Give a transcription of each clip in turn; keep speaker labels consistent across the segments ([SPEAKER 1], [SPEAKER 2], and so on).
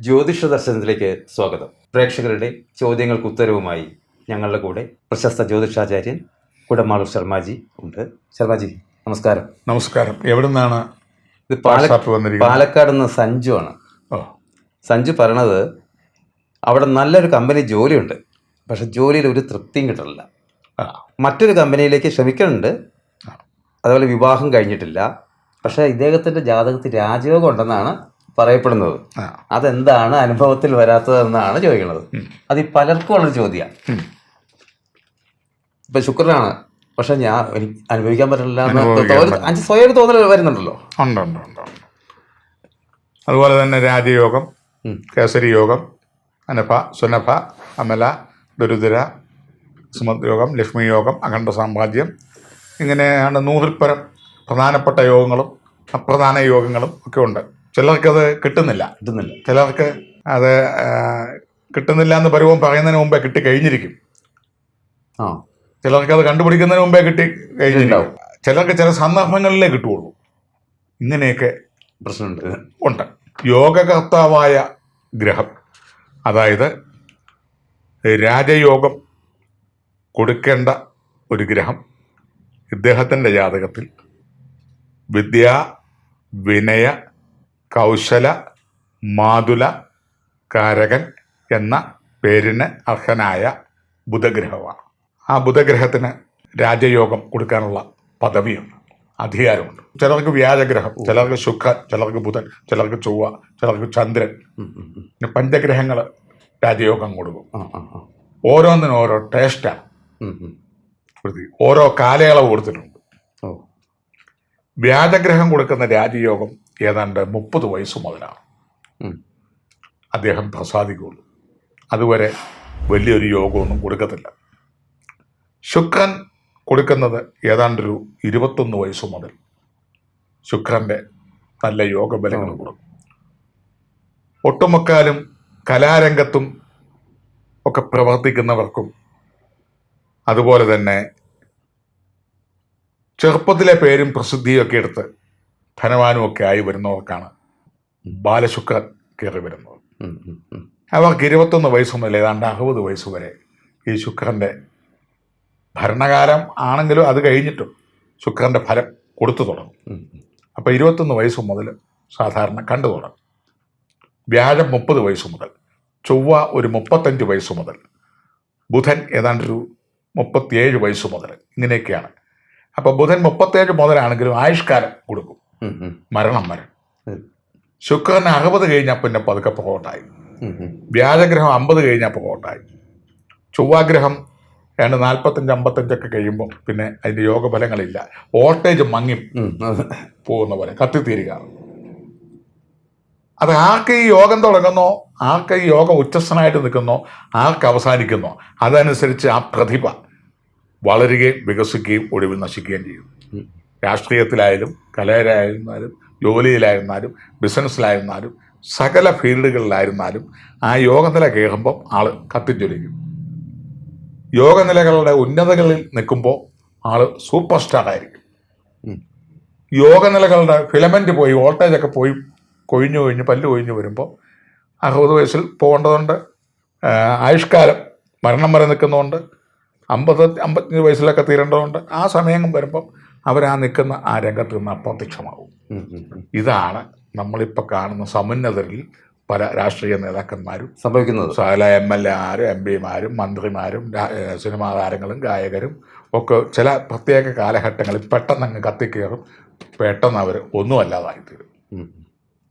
[SPEAKER 1] ജ്യോതിഷ ദർശനത്തിലേക്ക് സ്വാഗതം. പ്രേക്ഷകരുടെ ചോദ്യങ്ങൾക്ക് ഉത്തരവുമായി ഞങ്ങളുടെ കൂടെ പ്രശസ്ത ജ്യോതിഷാചാര്യൻ കുടമാളൂർ ശർമാജി ഉണ്ട്. ശർമാജി നമസ്കാരം.
[SPEAKER 2] നമസ്കാരം. എവിടെ നിന്നാണ്
[SPEAKER 1] ഇത് പാലക്കാട് നിന്ന് സഞ്ജു ആണ്. സഞ്ജു പറയണത് അവിടെ നല്ലൊരു കമ്പനി ജോലിയുണ്ട്. പക്ഷെ ജോലിയിൽ ഒരു തൃപ്തിയും കിട്ടണില്ല. മറ്റൊരു കമ്പനിയിലേക്ക് ശ്രമിക്കുന്നുണ്ട് അതുപോലെ വിവാഹം കഴിഞ്ഞിട്ടില്ല. പക്ഷേ ഇദ്ദേഹത്തിന്റെ ജാതകത്തിൽ രാജയോഗം ഉണ്ടെന്നാണ് പറയപ്പെടുന്നത്. അതെന്താണ് അനുഭവത്തിൽ വരാത്തതെന്നാണ് ചോദിക്കുന്നത്. അത് ഈ പലർക്കും ഉള്ളൊരു ചോദ്യമാണ്. ഇപ്പം ശുക്രനാണ്. പക്ഷെ ഞാൻ എനിക്ക് അനുഭവിക്കാൻ പറ്റില്ല അഞ്ച് സ്വയം ഒരു തോന്നൽ വരുന്നുണ്ടല്ലോ.
[SPEAKER 2] ഉണ്ട് ഉണ്ട്. അതുപോലെ തന്നെ രാജയോഗം. കേസരി യോഗം അനഫ സുനഫ അമല ദുരിതര സുമത് യോഗം ലക്ഷ്മി യോഗം അഖണ്ഡ സാമ്രാജ്യം ഇങ്ങനെയാണ് നൂറിൽ പരം പ്രധാനപ്പെട്ട യോഗങ്ങളും അപ്രധാന യോഗങ്ങളും ഒക്കെ ഉണ്ട്. ചിലർക്കത് കിട്ടുന്നില്ല.
[SPEAKER 1] കിട്ടുന്നില്ല.
[SPEAKER 2] ചിലർക്ക് അത് കിട്ടുന്നില്ല എന്ന് പരുവം പറയുന്നതിന് മുമ്പേ കിട്ടി കഴിഞ്ഞിരിക്കും.
[SPEAKER 1] ആ.
[SPEAKER 2] ചിലർക്ക് അത് കണ്ടുപിടിക്കുന്നതിന് മുമ്പേ കിട്ടി കഴിഞ്ഞിട്ടുണ്ടാവും ചിലർക്ക് ചില സന്ദർഭങ്ങളിലേ കിട്ടുള്ളൂ ഇങ്ങനെയൊക്കെ
[SPEAKER 1] പ്രശ്നമുണ്ട്.
[SPEAKER 2] ഉണ്ട്. യോഗകർത്താവായ ഗ്രഹം. അതായത് രാജയോഗം കൊടുക്കേണ്ട ഒരു ഗ്രഹം ഇദ്ദേഹത്തിന്റെ ജാതകത്തിൽ വിദ്യ വിനയ കൗശല മാതുല കാരകൻ എന്ന പേരിന് അർഹനായ ബുധഗ്രഹമാണ്. ആ ബുധഗ്രഹത്തിന് രാജയോഗം കൊടുക്കാനുള്ള പദവിയുണ്ട് അധികാരമുണ്ട്. ചിലർക്ക് വ്യാജഗ്രഹം ചിലർക്ക് ശുക്രൻ ചിലർക്ക് ബുധൻ ചിലർക്ക് ചൊവ്വ ചിലർക്ക് ചന്ദ്രൻ. പഞ്ചഗ്രഹങ്ങൾ രാജയോഗം കൊടുക്കും. ഓരോന്നിനും ഓരോ ടേസ്റ്റാണ് ഓരോ കാലയളവ് കൊടുത്തിട്ടുണ്ട്. വ്യാജഗ്രഹം കൊടുക്കുന്ന രാജയോഗം ഏതാണ്ട് മുപ്പത് വയസ്സ് മുതലാണ്. അദ്ദേഹം പ്രസാദിക്കുള്ളൂ അതുവരെ വലിയൊരു യോഗമൊന്നും കൊടുക്കത്തില്ല. ശുക്രൻ കൊടുക്കുന്നത് ഏതാണ്ടൊരു ഇരുപത്തൊന്ന് വയസ്സ് മുതൽ. ശുക്രന്റെ നല്ല യോഗബലങ്ങൾ കൊടുക്കും. ഒട്ടുമുക്കാലും കലാരംഗത്തും ഒക്കെ പ്രവർത്തിക്കുന്നവർക്കും അതുപോലെ തന്നെ ചെറുപ്പത്തിലെ പേരും പ്രസിദ്ധിയും ഒക്കെ എടുത്ത് ധനവാനും ഒക്കെ ആയി വരുന്നവർക്കാണ് ബാലശുക്രൻ കയറി വരുന്നത്. അവർക്ക് ഇരുപത്തൊന്ന് വയസ്സ് മുതൽ ഏതാണ്ട് അറുപത് വയസ്സ് വരെ ഈ ശുക്രന്റെ ഭരണകാലം ആണെങ്കിലും അത് കഴിഞ്ഞിട്ടും ശുക്രന്റെ ഫലം കൊടുത്തു തുടങ്ങും. അപ്പോൾ ഇരുപത്തൊന്ന് വയസ്സ് മുതൽ സാധാരണ കണ്ടു തുടങ്ങും വ്യാഴം മുപ്പത് വയസ്സ് മുതൽ ചൊവ്വ ഒരു മുപ്പത്തഞ്ച് വയസ്സ് മുതൽ ബുധൻ ഏതാണ്ടൊരു മുപ്പത്തിയേഴ് വയസ്സ് മുതൽ. ഇങ്ങനെയൊക്കെയാണ്. അപ്പോൾ ബുധൻ മുപ്പത്തേഴ് മുതലാണെങ്കിലും ആയുഷ്കാലം കൊടുക്കും. മരണം വരെ. ശുക്രൻ അറുപത് കഴിഞ്ഞാൽ പിന്നെ പതുക്കെ പുറകോട്ടായി വ്യാജഗ്രഹം അമ്പത് കഴിഞ്ഞാൽ പുറകോട്ടായി ചൊവ്വാഗ്രഹം രണ്ട് നാൽപ്പത്തഞ്ച് അമ്പത്തഞ്ചൊക്കെ കഴിയുമ്പോൾ പിന്നെ അതിന്റെ യോഗഫലങ്ങളില്ല. വോൾട്ടേജ് മങ്ങി. പോകുന്ന പോലെ കത്തിത്തീരുക. അത് ആർക്ക് ഈ യോഗം തുടങ്ങുന്നോ? ആർക്ക് ഈ യോഗം ഉച്ചസ്ഥനായിട്ട് നിൽക്കുന്നോ? ആർക്ക് അവസാനിക്കുന്നോ? അതനുസരിച്ച് ആ പ്രതിഭ വളരുകയും വികസിക്കുകയും ഒടുവിൽ നശിക്കുകയും ചെയ്യും. രാഷ്ട്രീയത്തിലായാലും കലയിലായിരുന്നാലും ജോലിയിലായിരുന്നാലും ബിസിനസ്സിലായിരുന്നാലും സകല ഫീൽഡുകളിലായിരുന്നാലും ആ യോഗനില കയറുമ്പം ആൾ കത്തിജ്വലിക്കും. യോഗനിലകളുടെ ഉന്നതകളിൽ നിൽക്കുമ്പോൾ ആൾ സൂപ്പർ സ്റ്റാർ ആയിരിക്കും യോഗനിലകളുടെ ഫിലമെന്റ് പോയി വോൾട്ടേജൊക്കെ പോയി കൊഴിഞ്ഞു കൊഴിഞ്ഞ് പല്ല് കൊഴിഞ്ഞ് വരുമ്പോൾ അറുപത് വയസ്സിൽ പോകേണ്ടതുണ്ട്. ആയുഷ്കാലം മരണം വരെ നിൽക്കുന്നതുകൊണ്ട് അമ്പത് അമ്പത്തഞ്ച് വയസ്സിലൊക്കെ തീരേണ്ടതുണ്ട്. ആ സമയം വരുമ്പം അവർ ആ നിൽക്കുന്ന ആ രംഗത്ത് നിന്ന് അപ്രത്യക്ഷമാവും
[SPEAKER 1] ഉം.
[SPEAKER 2] ഇതാണ് നമ്മളിപ്പോൾ കാണുന്ന സമുന്നതരിൽ പല രാഷ്ട്രീയ നേതാക്കന്മാരും
[SPEAKER 1] സംഭവിക്കുന്നത്.
[SPEAKER 2] സാല എം എൽ എമാരും എം പിമാരും മന്ത്രിമാരും സിനിമാ താരങ്ങളും ഗായകരും ഒക്കെ ചില പ്രത്യേക കാലഘട്ടങ്ങളിൽ പെട്ടെന്ന് അങ്ങ് കത്തിക്കയറും പെട്ടെന്ന് അവർ ഒന്നുമല്ലാതായിത്തീരും.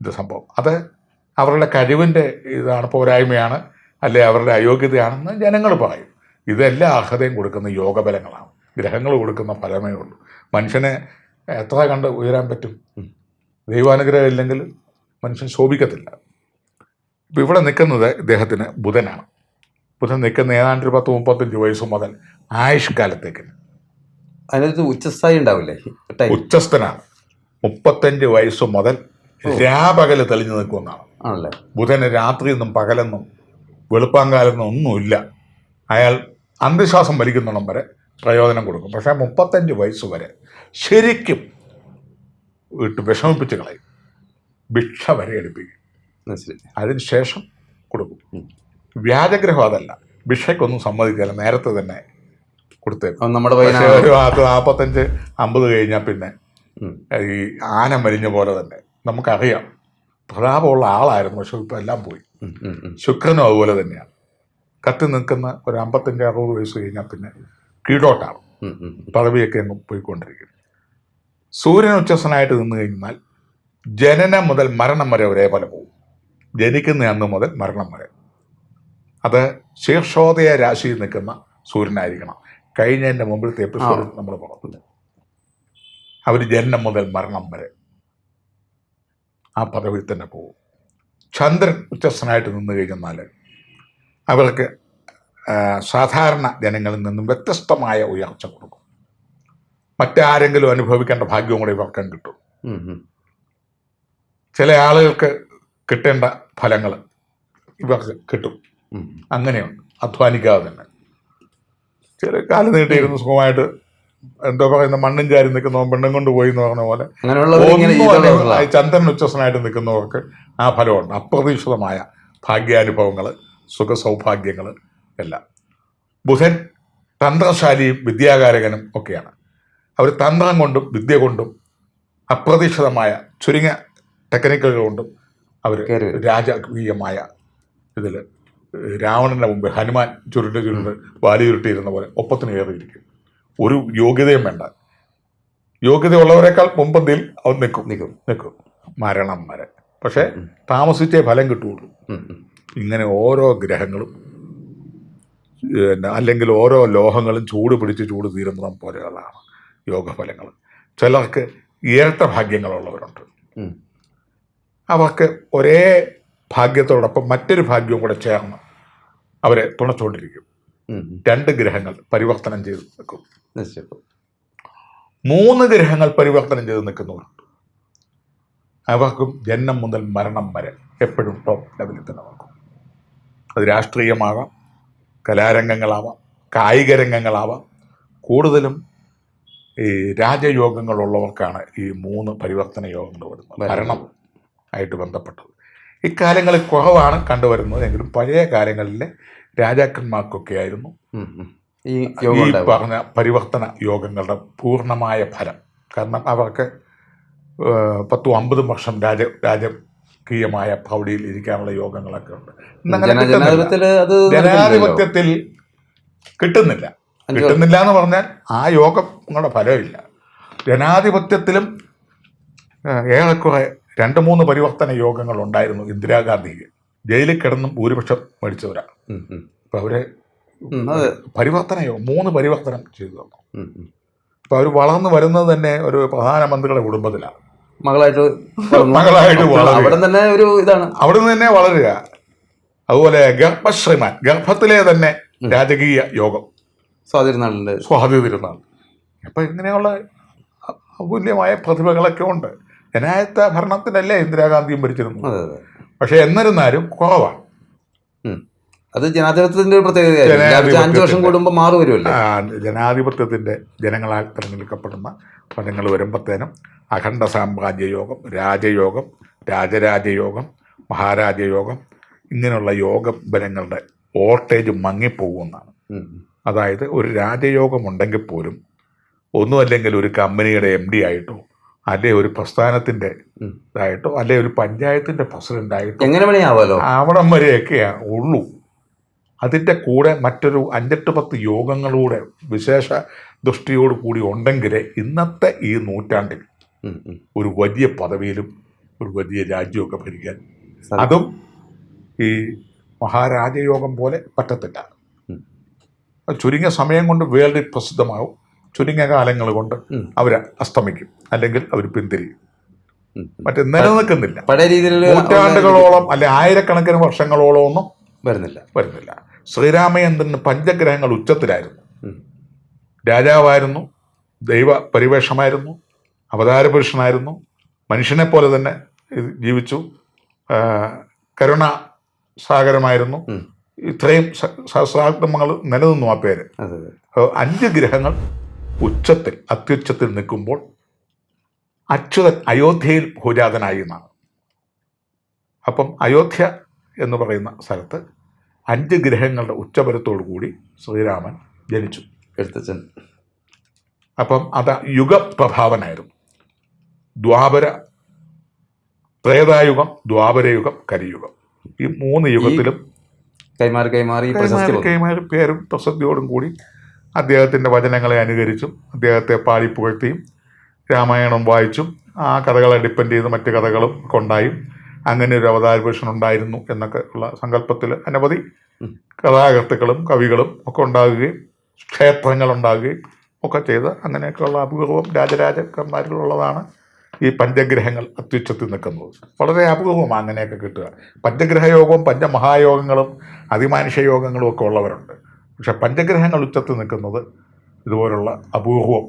[SPEAKER 2] ഇത് സംഭവം. അത് അവരുടെ കഴിവിന്റെ ഇതാണ് പോരായ്മയാണ് അല്ലെ അവരുടെ അയോഗ്യതയാണെന്ന് ജനങ്ങൾ പറയും. ഇതെല്ലാം അർഹതയും കൊടുക്കുന്ന യോഗബലങ്ങളാണ്. ഗ്രഹങ്ങൾ കൊടുക്കുന്ന ഫലമേ ഉള്ളൂ. മനുഷ്യനെ എത്ര കണ്ട് ഉയരാൻ പറ്റും? ദൈവാനുഗ്രഹം ഇല്ലെങ്കിൽ മനുഷ്യൻ ശോഭിക്കത്തില്ല. ഇപ്പം ഇവിടെ നിൽക്കുന്നത് ഇദ്ദേഹത്തിന് ബുധനാണ്. ബുധൻ നിൽക്കുന്ന ഏതാണ്ട് ഒരു പത്ത് മുപ്പത്തഞ്ച് വയസ്സ് മുതൽ ആയുഷ്കാലത്തേക്ക്
[SPEAKER 1] അതിനകത്ത് ഉച്ചസ്ഥായി ഉണ്ടാവില്ലേ?
[SPEAKER 2] ഉച്ചസ്ഥനാണ്. മുപ്പത്തഞ്ച് വയസ്സ് മുതൽ രാപകൽ തെളിഞ്ഞു നിൽക്കുമെന്നാണ്.
[SPEAKER 1] ആണല്ലേ?
[SPEAKER 2] ബുധന് രാത്രിയെന്നും പകലെന്നും വെളുപ്പാങ്കാലെന്നും ഒന്നുമില്ല. അയാൾ അന്ധവിശ്വാസം വലിക്കുന്നിടം വരെ പ്രയോജനം കൊടുക്കും. പക്ഷേ മുപ്പത്തഞ്ച് വയസ്സ് വരെ ശരിക്കും ഇട്ട് വിഷമിപ്പിച്ച് കളയും. ഭിക്ഷ വരെ എടുപ്പിക്കും.
[SPEAKER 1] അതിനുശേഷം
[SPEAKER 2] അതിന് ശേഷം കൊടുക്കും. വ്യാജഗ്രഹം അതല്ല. ഭിക്ഷയ്ക്കൊന്നും സമ്മതിക്കില്ല. നേരത്തെ തന്നെ കൊടുത്തേക്കും.
[SPEAKER 1] നമ്മുടെ
[SPEAKER 2] ഒരു നാൽപ്പത്തഞ്ച് അമ്പത് കഴിഞ്ഞാൽ പിന്നെ ഈ ആന മരിഞ്ഞ പോലെ തന്നെ. നമുക്കറിയാം. പ്രതാപമുള്ള ആളായിരുന്നു പക്ഷെ ഇപ്പം എല്ലാം പോയി. ശുക്രനും അതുപോലെ തന്നെയാണ്. കത്തി നിൽക്കുന്ന ഒരു അമ്പത്തഞ്ച് അറുപത് വയസ്സ് കഴിഞ്ഞാൽ പിന്നെ കീഴോട്ടാണ്. പദവിയൊക്കെ അങ്ങ് പോയിക്കൊണ്ടിരിക്കും സൂര്യൻ ഉച്ചസനായിട്ട് നിന്ന് കഴിഞ്ഞാൽ ജനനം മുതൽ മരണം വരെ ഒരേപോലെ പോകും. ജനിക്കുന്ന അന്ന് മുതൽ മരണം വരെ. അത് ശീർഷോദയ രാശിയിൽ നിൽക്കുന്ന സൂര്യനായിരിക്കണം. കഴിഞ്ഞതിന്റെ മുമ്പിലത്തെ എപ്പിസോഡിൽ നമ്മൾ പറഞ്ഞു. അവർ ജനനം മുതൽ മരണം വരെ. ആ പദവിയിൽ തന്നെ പോകും ചന്ദ്രൻ ഉച്ചസ്ഥനായിട്ട് നിന്ന് കഴിഞ്ഞാൽ അവർക്ക് സാധാരണ ജനങ്ങളിൽ നിന്നും വ്യത്യസ്തമായ ഉയർച്ച കൊടുക്കും. മറ്റാരെങ്കിലും അനുഭവിക്കേണ്ട ഭാഗ്യവും കൂടെ ഇവർക്കും കിട്ടും. ചില ആളുകൾക്ക് കിട്ടേണ്ട ഫലങ്ങൾ ഇവർക്ക് കിട്ടും. അങ്ങനെയുണ്ട്. അധ്വാനിക്കാതെ തന്നെ. ചില കാലം നീട്ടിയിരുന്ന് സുഖമായിട്ട് എന്തോ പറയുന്ന മണ്ണും ചാരി നിൽക്കുന്നവൻ പെണ്ണും കൊണ്ട് പോയി എന്ന് പറഞ്ഞ പോലെ. ചന്ദ്രൻ ഉച്ചസനായിട്ട് നിൽക്കുന്നവർക്ക് ആ ഫലമുണ്ട് അപ്രതീക്ഷിതമായ ഭാഗ്യാനുഭവങ്ങൾ സുഖ സൗഭാഗ്യങ്ങൾ എല്ലാം. ബുധൻ തന്ത്രശാലിയും വിദ്യാകാരകനും ഒക്കെയാണ്. അവർ തന്ത്രം കൊണ്ടും വിദ്യ കൊണ്ടും അപ്രതീക്ഷിതമായ ചുരുങ്ങിയ ടെക്നിക്കുകൾ കൊണ്ടും അവർ രാജകീയമായ ഇതിൽ രാവണന്റെ മുമ്പ് ഹനുമാൻ ചുരുണ്ട് ചുരുണ്ട് വാലി ചുരുട്ടിയിരുന്ന പോലെ ഒപ്പത്തിന് കയറിയിരിക്കും. ഒരു യോഗ്യതയും വേണ്ട. യോഗ്യതയുള്ളവരെക്കാൾ മുമ്പന്തിയിൽ അവൻ നിൽക്കും.
[SPEAKER 1] നിൽക്കും.
[SPEAKER 2] നിൽക്കും. മരണം വരെ. പക്ഷേ താമസിച്ചേ ഫലം കിട്ടുകയുള്ളൂ. ഇങ്ങനെ ഓരോ ഗ്രഹങ്ങളും പിന്നെ അല്ലെങ്കിൽ ഓരോ ലോഹങ്ങളും ചൂട് പിടിച്ച് ചൂട് തീരുന്നതും പോലെയുള്ളതാണ് യോഗഫലങ്ങൾ. ചിലർക്ക് ഇരട്ട ഭാഗ്യങ്ങളുള്ളവരുണ്ട്. അവർക്ക് ഒരേ ഭാഗ്യത്തോടൊപ്പം മറ്റൊരു ഭാഗ്യവും കൂടെ ചേർന്ന് അവരെ തുണച്ചുകൊണ്ടിരിക്കും. രണ്ട് ഗ്രഹങ്ങൾ പരിവർത്തനം ചെയ്ത് നിൽക്കും
[SPEAKER 1] നിശ്ചയം.
[SPEAKER 2] മൂന്ന് ഗ്രഹങ്ങൾ പരിവർത്തനം ചെയ്ത് നിൽക്കുന്നവരുണ്ട് അവർക്കും ജന്മം മുതൽ മരണം വരെ എപ്പോഴും ടോപ്പ് ലെവലിൽ തന്നെ നോക്കും അത് രാഷ്ട്രീയമാകാം കലാരംഗങ്ങളാവാം കായിക രംഗങ്ങളാവാം. കൂടുതലും ഈ രാജയോഗങ്ങളുള്ളവർക്കാണ് ഈ മൂന്ന് പരിവർത്തന യോഗങ്ങൾ വരുന്നത്. ഭരണം ആയിട്ട് ബന്ധപ്പെട്ടത്. ഇക്കാലങ്ങളിൽ കുറവാണ് കണ്ടുവരുന്നത്. എങ്കിലും പഴയ കാലങ്ങളിലെ രാജാക്കന്മാർക്കൊക്കെ ആയിരുന്നു.
[SPEAKER 1] ഈ
[SPEAKER 2] ഈ പറഞ്ഞ പരിവർത്തന യോഗങ്ങളുടെ പൂർണമായ ഫലം. കാരണം അവർക്ക് പത്തും അമ്പതും വർഷം രാജ രാജകീയമായ പ്രൗഢിയിൽ ഇരിക്കാനുള്ള യോഗങ്ങളൊക്കെ ഉണ്ട്. ജനാധിപത്യത്തിൽ കിട്ടുന്നില്ല. കിട്ടുന്നില്ല എന്ന് പറഞ്ഞാൽ ആ യോഗങ്ങളുടെ ഫലമില്ല. ജനാധിപത്യത്തിലും ഏറെക്കുറെ രണ്ട് മൂന്ന് പരിവർത്തന യോഗങ്ങൾ ഉണ്ടായിരുന്നു ഇന്ദിരാഗാന്ധിക്ക്. ജയിലിൽ കിടന്നും ഭൂരിപക്ഷം മേടിച്ചവരാണ്
[SPEAKER 1] അപ്പം.
[SPEAKER 2] അപ്പോൾ അവരെ
[SPEAKER 1] അതെ
[SPEAKER 2] പരിവർത്തന യോഗം മൂന്ന് പരിവർത്തനം ചെയ്തു തന്നു
[SPEAKER 1] അപ്പൊ.
[SPEAKER 2] അപ്പോൾ അവർ വളർന്നു വരുന്നത് തന്നെ ഒരു പ്രധാനമന്ത്രിയുടെ കുടുംബത്തിലാണ്.
[SPEAKER 1] മകളായിട്ട്
[SPEAKER 2] മകളായിട്ട്.
[SPEAKER 1] അവിടെ തന്നെ ഒരു ഇതാണ്.
[SPEAKER 2] അവിടെ നിന്ന് തന്നെ വളരുക. അതുപോലെ ഗർഭശ്രീമാൻ ഗർഭത്തിലെ തന്നെ രാജകീയ യോഗം.
[SPEAKER 1] സ്വാതിരുന്നാളുണ്ട്
[SPEAKER 2] സ്വാതിരുന്നാൾ അപ്പം ഇങ്ങനെയുള്ള അമൂല്യമായ പ്രതിഭകളൊക്കെ ഉണ്ട്. ജനായത്ത ഭരണത്തിനല്ലേ ഇന്ദിരാഗാന്ധിയും ഭരിച്ചിരുന്നത്?
[SPEAKER 1] അതെ.
[SPEAKER 2] പക്ഷെ എന്നിരുന്നാലും കുറവാണ്.
[SPEAKER 1] അത് ജനാധിപത്യത്തിന്റെ ഒരു
[SPEAKER 2] പ്രത്യേകതയാണ്
[SPEAKER 1] അഞ്ചു വർഷം കൂടുമ്പോൾ മാറി വരുമല്ലോ
[SPEAKER 2] ജനാധിപത്യത്തിന്റെ ജനങ്ങളാൽ തിരഞ്ഞെടുക്കപ്പെടുന്ന ഫലങ്ങൾ വരുമ്പോഴത്തേനും അഖണ്ഡ സാമ്രാജ്യ യോഗം രാജയോഗം രാജരാജയോഗം മഹാരാജയോഗം ഇങ്ങനെയുള്ള യോഗ ബലങ്ങളുടെ വോൾട്ടേജ് മങ്ങിപ്പോകുമെന്നാണ്. അതായത് ഒരു രാജയോഗം ഉണ്ടെങ്കിൽ പോലും ഒന്നുമല്ലെങ്കിൽ ഒരു കമ്പനിയുടെ എം ഡി ആയിട്ടോ അല്ലെ ഒരു
[SPEAKER 1] പ്രസ്ഥാനത്തിന്റെ.
[SPEAKER 2] ഇതായിട്ടോ അല്ലെ ഒരു പഞ്ചായത്തിന്റെ പ്രസിഡന്റായിട്ടോ
[SPEAKER 1] എങ്ങനെ വേണേ ആവാലോ?
[SPEAKER 2] അവിടം വരെയൊക്കെയാ ഉള്ളൂ. അതിന്റെ കൂടെ മറ്റൊരു അഞ്ചെട്ട് പത്ത് യോഗങ്ങളൂടെ വിശേഷ ദൃഷ്ടിയോട് കൂടി ഉണ്ടെങ്കിൽ ഇന്നത്തെ ഈ നൂറ്റാണ്ടിൽ. ഒരു വലിയ പദവിയിലും ഒരു വലിയ രാജ്യമൊക്കെ ഭരിക്കാൻ അതും ഈ മഹാരാജയോഗം പോലെ പറ്റത്തില്ല. ചുരുങ്ങിയ സമയം കൊണ്ട് വേൾഡിൽ പ്രസിദ്ധമാവും. ചുരുങ്ങിയ കാലങ്ങൾ കൊണ്ട്. അവർ അസ്തമിക്കും. അല്ലെങ്കിൽ അവർ പിന്തിരിയും. മറ്റേ നിലനിൽക്കുന്നില്ല.
[SPEAKER 1] പഴയ രീതിയിൽ
[SPEAKER 2] നൂറ്റാണ്ടുകളോളം അല്ലെ ആയിരക്കണക്കിന് വർഷങ്ങളോളം ഒന്നും
[SPEAKER 1] വരുന്നില്ല.
[SPEAKER 2] വരുന്നില്ല. ശ്രീരാമചന്ദ്രന് പഞ്ചഗ്രഹങ്ങൾ ഉച്ചത്തിലായിരുന്നു. രാജാവായിരുന്നു ദൈവ പരിവേഷമായിരുന്നു അവതാര പുരുഷനായിരുന്നു മനുഷ്യനെ പോലെ തന്നെ ജീവിച്ചു. കരുണ സാഗരമായിരുന്നു ഇത്രയും സഹസ്രാത്മങ്ങൾ നിലനിന്നു ആ പേര്. അഞ്ച് ഗ്രഹങ്ങൾ ഉച്ചത്തിൽ അത്യുച്ചത്തിൽ നിൽക്കുമ്പോൾ അച്യുതൻ അയോധ്യയിൽ ഭൂജാതനായി എന്നാണ്. അപ്പം അയോധ്യ എന്ന് പറയുന്ന സ്ഥലത്ത് അഞ്ച് ഗ്രഹങ്ങളുടെ ഉച്ചപരത്തോടു കൂടി ശ്രീരാമൻ ജനിച്ചു.
[SPEAKER 1] എഴുത്തച്ഛൻ
[SPEAKER 2] അപ്പം അത് യുഗപ്രഭാവനായിരുന്നു. ദ്വാപര ത്രേതായുഗം ദ്വാപരയുഗം കരിയുഗം ഈ മൂന്ന് യുഗത്തിലും
[SPEAKER 1] കൈമാറി കൈമാറി
[SPEAKER 2] കൈമാറി പേരും പ്രസക്തിയോടും കൂടി അദ്ദേഹത്തിന്റെ വചനങ്ങളെ അനുകരിച്ചും അദ്ദേഹത്തെ പാടി പുകഴ്ത്തിയും രാമായണം വായിച്ചും ആ കഥകളെ ഡിപ്പെൻഡ് ചെയ്ത് മറ്റ് കഥകളും കൊണ്ടായും അങ്ങനെ ഒരു അവതാര പുരുഷൻ ഉണ്ടായിരുന്നു എന്നൊക്കെ ഉള്ള സങ്കല്പത്തിൽ അനവധി കഥാകൃത്തുക്കളും കവികളും ഒക്കെ ഉണ്ടാകുകയും ക്ഷേത്രങ്ങൾ ഉണ്ടാകുകയും ഒക്കെ ചെയ്ത് അങ്ങനെയൊക്കെയുള്ള അപൂർവം രാജരാജക്കന്മാരിലുള്ളതാണ് ഈ പഞ്ചഗ്രഹങ്ങൾ അത്യുച്ചത്തിൽ നിൽക്കുന്നത്. വളരെ അപൂർവമാണ് അങ്ങനെയൊക്കെ കിട്ടുക. പഞ്ചഗ്രഹയോഗവും പഞ്ചമഹായോഗങ്ങളും അതിമാനുഷ്യ യോഗങ്ങളും ഒക്കെ ഉള്ളവരുണ്ട്. പക്ഷെ പഞ്ചഗ്രഹങ്ങൾ ഉച്ചത്തിൽ നിൽക്കുന്നത് ഇതുപോലുള്ള അപൂർവം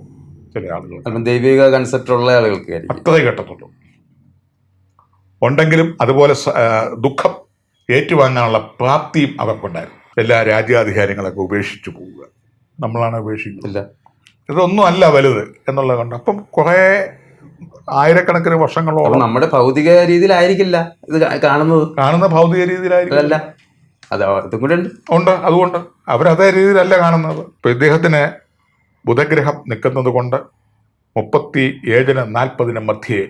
[SPEAKER 2] ചില ആളുകൾ
[SPEAKER 1] ദൈവിക കൺസെപ്റ്റ് ഉള്ള ആളുകൾക്ക്
[SPEAKER 2] അത്രേ കേട്ടിട്ടുള്ളൂ ഉണ്ടെങ്കിലും അതുപോലെ ദുഃഖം ഏറ്റുവാങ്ങാനുള്ള പ്രാപ്തിയും അവർക്കുണ്ടായിരുന്നു. എല്ലാ രാജ്യാധികാരങ്ങളൊക്കെ ഉപേക്ഷിച്ചു പോവുക. നമ്മളാണ്
[SPEAKER 1] ഉപേക്ഷിക്കുന്നില്ല
[SPEAKER 2] ഇതൊന്നും അല്ല വലുത് എന്നുള്ളത് കൊണ്ട് അപ്പം കുറേ ആയിരക്കണക്കിന് വർഷങ്ങളോളം
[SPEAKER 1] നമ്മുടെ ഭൗതിക രീതിയിലായിരിക്കില്ല ഇത് കാണുന്നത്.
[SPEAKER 2] കാണുന്ന ഭൗതിക രീതിയിലായിരിക്കും
[SPEAKER 1] അതല്ല. അത് കൂടെ ഉണ്ട്.
[SPEAKER 2] അതുകൊണ്ട്. അവരതേ രീതിയിലല്ല കാണുന്നത്. ഇപ്പൊ ഇദ്ദേഹത്തിന് ബുധഗ്രഹം നിൽക്കുന്നത് കൊണ്ട് മുപ്പത്തി ഏഴിന് നാൽപ്പതിന് മധ്യേ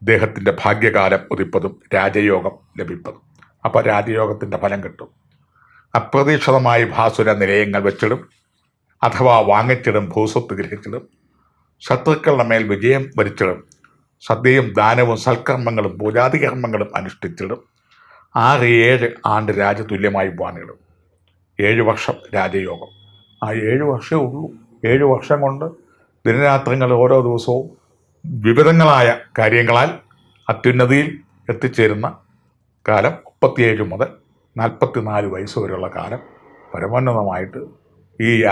[SPEAKER 2] ഇദ്ദേഹത്തിന്റെ ഭാഗ്യകാലം ഉദിപ്പതും രാജയോഗം ലഭിപ്പതും. അപ്പോൾ രാജയോഗത്തിന്റെ ഫലം കിട്ടും. അപ്രതീക്ഷിതമായി ഭാസുര നിലയങ്ങൾ വെച്ചിടും. അഥവാ വാങ്ങിച്ചിടും ഭൂസ്വത്ത് ഗ്രഹിച്ചിടും. ശത്രുക്കളുടെ മേൽ വിജയം വരിച്ചിടും. സദ്യയും ദാനവും സൽക്കർമ്മങ്ങളും പൂജാതികർമ്മങ്ങളും അനുഷ്ഠിച്ചിടും. ആറ് ഏഴ് ആണ്ട് രാജതുല്യമായി വാണിടും. ഏഴ് വർഷം രാജയോഗം. ആ ഏഴ് വർഷമേ ഉള്ളൂ. ഏഴ് വർഷം കൊണ്ട് ദിനരാത്രങ്ങൾ ഓരോ ദിവസവും വിവിധങ്ങളായ കാര്യങ്ങളാൽ അത്യുന്നതിയിൽ എത്തിച്ചേരുന്ന കാലം മുപ്പത്തിയേഴ് മുതൽ നാൽപ്പത്തിനാല് വയസ്സ് വരെയുള്ള കാലം പരമോന്നതമായിട്ട് ഈ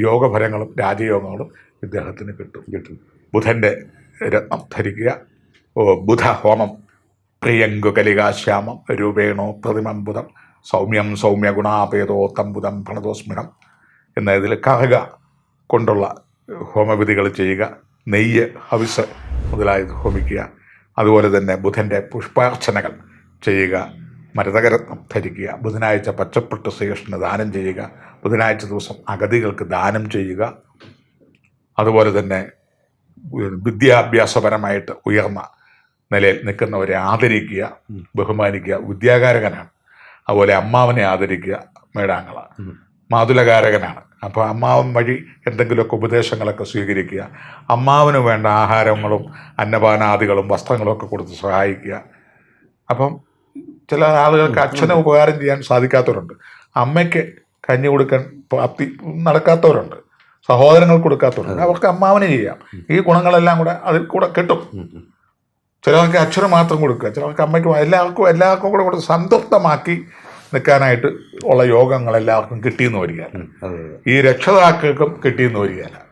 [SPEAKER 2] യോഗഫലങ്ങളും രാജയോഗങ്ങളും ഇദ്ദേഹത്തിന് കിട്ടും.
[SPEAKER 1] കിട്ടും.
[SPEAKER 2] ബുധന്റെ രത്നം ധരിക്കുക. ബുധ ഹോമം. പ്രിയങ്കു കലികാശ്യാമം രൂപേണോ പ്രതിമം ബുധം. സൗമ്യം സൗമ്യ ഗുണാപേതോ ബുധം പ്രണതോസ്മിതം എന്ന ഇതിൽ കഹക കൊണ്ടുള്ള ഹോമവിധികൾ ചെയ്യുക. നെയ്യ് ഹവിസ് മുതലായത് ഹോമിക്കുക. അതുപോലെ തന്നെ ബുധന്റെ പുഷ്പാർച്ചനകൾ ചെയ്യുക. മരതകരത്നം ധരിക്കുക. ബുധനാഴ്ച പച്ചപ്പെട്ട് ശ്രീകൃഷ്ണന് ദാനം ചെയ്യുക. ബുധനാഴ്ച ദിവസം അഗതികൾക്ക് ദാനം ചെയ്യുക. അതുപോലെ തന്നെ വിദ്യാഭ്യാസപരമായിട്ട് ഉയർന്ന നിലയിൽ നിൽക്കുന്നവരെ ആദരിക്കുക. ബഹുമാനിക്കുക. വിദ്യാകാരകനാണ്. അതുപോലെ അമ്മാവനെ ആദരിക്കുക. മേടാങ്ങള മാതുലകാരകനാണ്. അപ്പോൾ അമ്മാവൻ വഴി എന്തെങ്കിലുമൊക്കെ ഉപദേശങ്ങളൊക്കെ സ്വീകരിക്കുക. അമ്മാവന് വേണ്ട ആഹാരങ്ങളും അന്നപാനാദികളും വസ്ത്രങ്ങളൊക്കെ കൊടുത്ത് സഹായിക്കുക. അപ്പം ചില ആളുകൾക്ക് അച്ഛനെ ഉപകാരം ചെയ്യാൻ സാധിക്കാത്തവരുണ്ട്. അമ്മയ്ക്ക് കഞ്ഞി കൊടുക്കാൻ പ്രാപ്തി നടക്കാത്തവരുണ്ട്. സഹോദരങ്ങൾ കൊടുക്കാത്തവരുണ്ട്. അവർക്ക് അമ്മാവനെ ചെയ്യാം. ഈ ഗുണങ്ങളെല്ലാം കൂടെ അതിൽ കൂടെ കിട്ടും. ചിലർക്ക് അച്ഛന് മാത്രം കൊടുക്കുക. ചിലർക്ക് അമ്മയ്ക്ക് എല്ലാവർക്കും എല്ലാവർക്കും കൂടെ കൊടുത്ത് സംതൃപ്തമാക്കി നിൽക്കാനായിട്ട് ഉള്ള യോഗങ്ങൾ എല്ലാവർക്കും കിട്ടിയെന്ന് വരികയല്ല. ഈ രക്ഷതാക്കൾക്കും കിട്ടിയെന്ന് വരികയല്ല.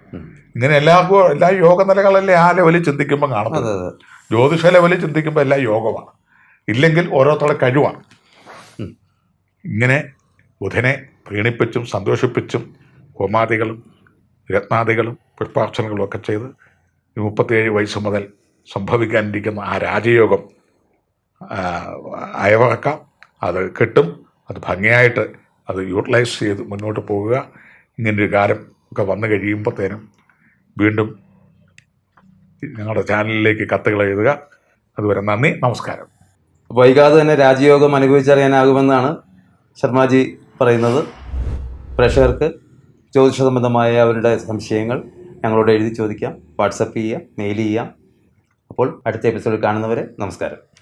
[SPEAKER 2] ഇങ്ങനെ എല്ലാവർക്കും എല്ലാ യോഗ നിലകളല്ലേ ആ ലെവലിൽ ചിന്തിക്കുമ്പോൾ കാണുന്നത് ജ്യോതിഷ ലെവലിൽ ചിന്തിക്കുമ്പോൾ എല്ലാം യോഗമാണ്. ഇല്ലെങ്കിൽ ഓരോരുത്തരുടെ കഴിവാണ്. ഇങ്ങനെ ബുധനെ പ്രീണിപ്പിച്ചും സന്തോഷിപ്പിച്ചും ഹോമാദികളും രത്നാദികളും പുഷ്പാർച്ചനകളും ഒക്കെ ചെയ്ത് മുപ്പത്തിയേഴ് വയസ്സ് മുതൽ സംഭവിക്കാനിരിക്കുന്ന ആ രാജയോഗം അയവിറക്കാം. അത് കിട്ടും. അത് ഭംഗിയായിട്ട് അത് യൂട്ടിലൈസ് ചെയ്ത് മുന്നോട്ട് പോകുക. ഇങ്ങനൊരു കാലം ഒക്കെ വന്നു കഴിയുമ്പോഴത്തേനും വീണ്ടും ഞങ്ങളുടെ ചാനലിലേക്ക് കത്തുകൾ എഴുതുക. അതുവരെ നന്ദി നമസ്കാരം.
[SPEAKER 1] വൈകാതെ തന്നെ രാജയോഗം അനുഭവിച്ചറിയാനാകുമെന്നാണ് ശർമാജി പറയുന്നത്. പ്രേക്ഷകർക്ക് ജ്യോതിഷ സംബന്ധമായ അവരുടെ സംശയങ്ങൾ ഞങ്ങളോട് എഴുതി ചോദിക്കാം. വാട്സപ്പ് ചെയ്യാം മെയിൽ ചെയ്യാം. അപ്പോൾ അടുത്ത എപ്പിസോഡിൽ കാണുന്നവരെ നമസ്കാരം.